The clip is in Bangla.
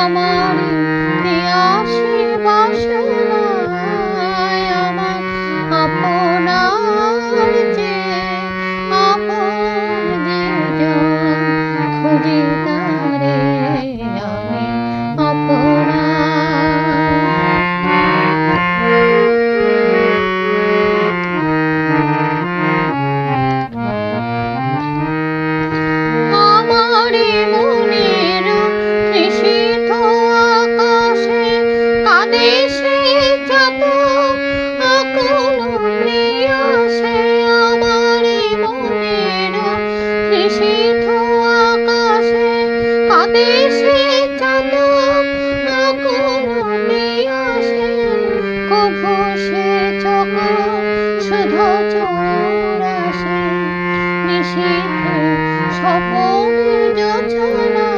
আমার সে সকল যোজনা